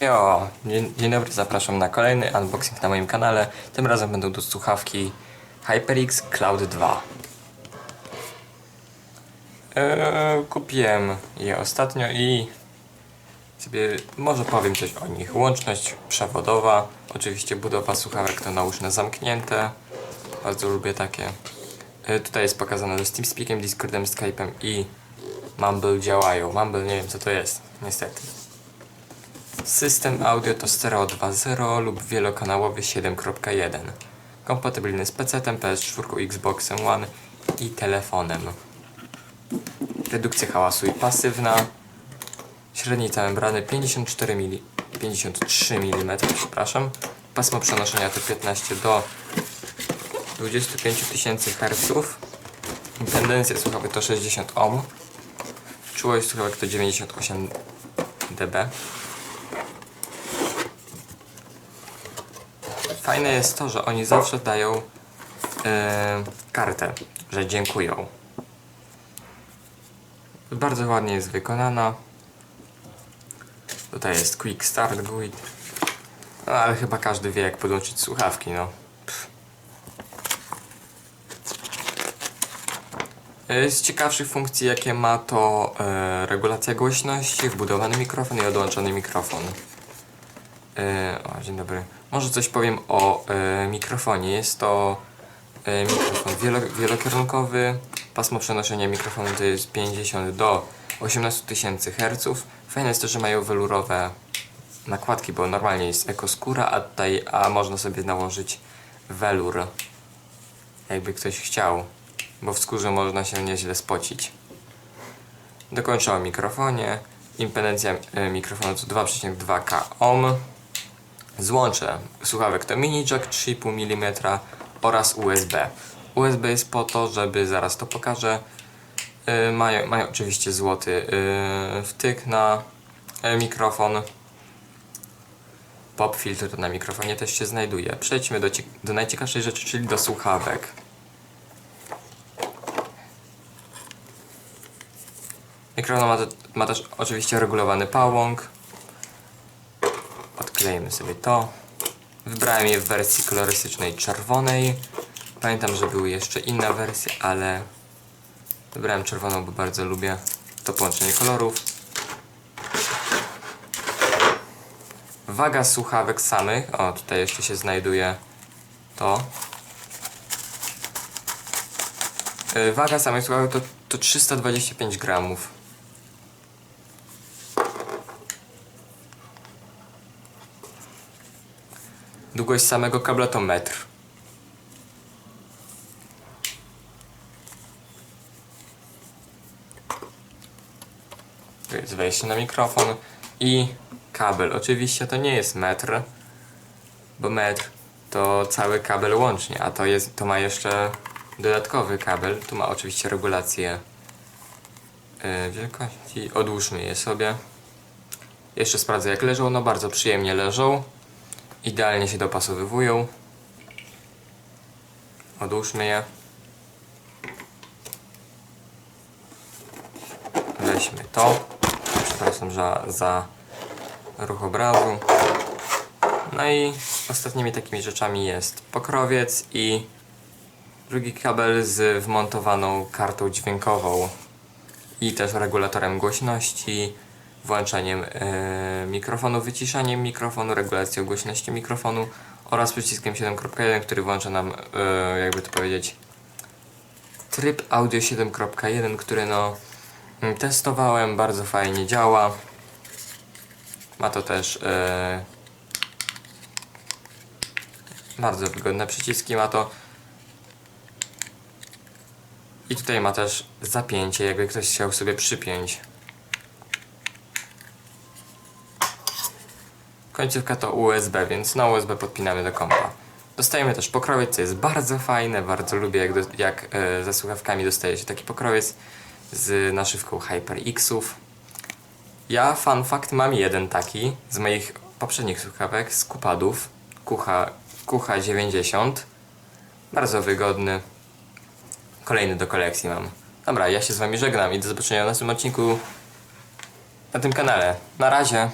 Jo, dzień, dzień dobry, zapraszam na kolejny unboxing na moim kanale. Tym razem będą to słuchawki HyperX Cloud 2. Eee, kupiłem je ostatnio i sobie może powiem coś o nich. Łączność przewodowa, oczywiście budowa słuchawek to nauszne zamknięte. Bardzo lubię takie. E, tutaj jest pokazane, że z TeamSpeakiem, Discordem, Skype'em i Mumble działają. Mumble nie wiem co to jest, niestety. System audio to stereo 2.0 lub wielokanałowy 7.1. Kompatybilny z PC-tem, PS4, Xboxem One i telefonem. Redukcja hałasu i pasywna. Średnica membrany 54 mm, 53 mm, przepraszam. Pasmo przenoszenia to 15 do 25 tysięcy Hz. Tendencja słuchawek to 60 ohm. Czułość słuchawek to 98 dB. Fajne jest to, że oni zawsze dają e, kartę, że dziękują. Bardzo ładnie jest wykonana. Tutaj jest Quick Start Guide. No ale chyba każdy wie jak podłączyć słuchawki, no. E, Z ciekawszych funkcji jakie ma to e, regulacja głośności, wbudowany mikrofon i odłączony mikrofon. E, o, dzień dobry. Może coś powiem o e, mikrofonie. Jest to e, mikrofon wielo, wielokierunkowy. Pasmo przenoszenia mikrofonu to jest 50 do 18 tysięcy Hz. Fajne jest to, że mają welurowe nakładki, bo normalnie jest ekoskóra, a tutaj a można sobie nałożyć welur. Jakby ktoś chciał, bo w skórze można się nieźle spocić. Dokończę o mikrofonie. Impedencja mikrofonu to 2,2K ohm. Złącze słuchawek to mini jack 3,5 mm oraz USB. USB jest po to, żeby zaraz to pokażę. Yy, mają, mają oczywiście złoty yy, wtyk na yy, mikrofon. Pop filtr na mikrofonie też się znajduje. Przejdźmy do, do najciekawszej rzeczy, czyli do słuchawek. Mikrofon ma, ma też oczywiście regulowany pałąk. Odklejmy sobie to. Wybrałem je w wersji kolorystycznej czerwonej. Pamiętam, że były jeszcze inne wersje, ale wybrałem czerwoną, bo bardzo lubię to połączenie kolorów. Waga słuchawek samych. O, tutaj jeszcze się znajduje to. Yy, Waga samych słuchawek to, to 325 gramów. Długość samego kabla to metr. Jest wejście na mikrofon i kabel. Oczywiście to nie jest metr, bo metr to cały kabel łącznie, a to, jest, to ma jeszcze dodatkowy kabel. Tu ma oczywiście regulację yy, wielkości. Odłóżmy je sobie. Jeszcze sprawdzę jak leżą. No bardzo przyjemnie leżą. Idealnie się dopasowywują. Odłóżmy je. Weźmy to. Przepraszam za, za ruch obrazu. No i ostatnimi takimi rzeczami jest pokrowiec i drugi kabel z wmontowaną kartą dźwiękową i też regulatorem głośności, włączeniem e, mikrofonu, wyciszaniem mikrofonu, regulacją głośności mikrofonu oraz przyciskiem 7.1, który włącza nam, e, jakby to powiedzieć, tryb audio 7.1, który no mm, testowałem, bardzo fajnie działa. Ma to też e, bardzo wygodne przyciski, ma to i tutaj ma też zapięcie, jakby ktoś chciał sobie przypiąć. Końcówka to USB, więc na USB podpinamy do kompa. Dostajemy też pokrowiec, co jest bardzo fajne, bardzo lubię jak, do, jak e, ze słuchawkami dostaje się taki pokrowiec z naszywką HyperXów. Ja, fun fact, mam jeden taki z moich poprzednich słuchawek, z Kupadów, Kucha, Kucha 90. Bardzo wygodny. Kolejny do kolekcji mam. Dobra, ja się z wami żegnam i do zobaczenia w następnym odcinku na tym kanale. Na razie.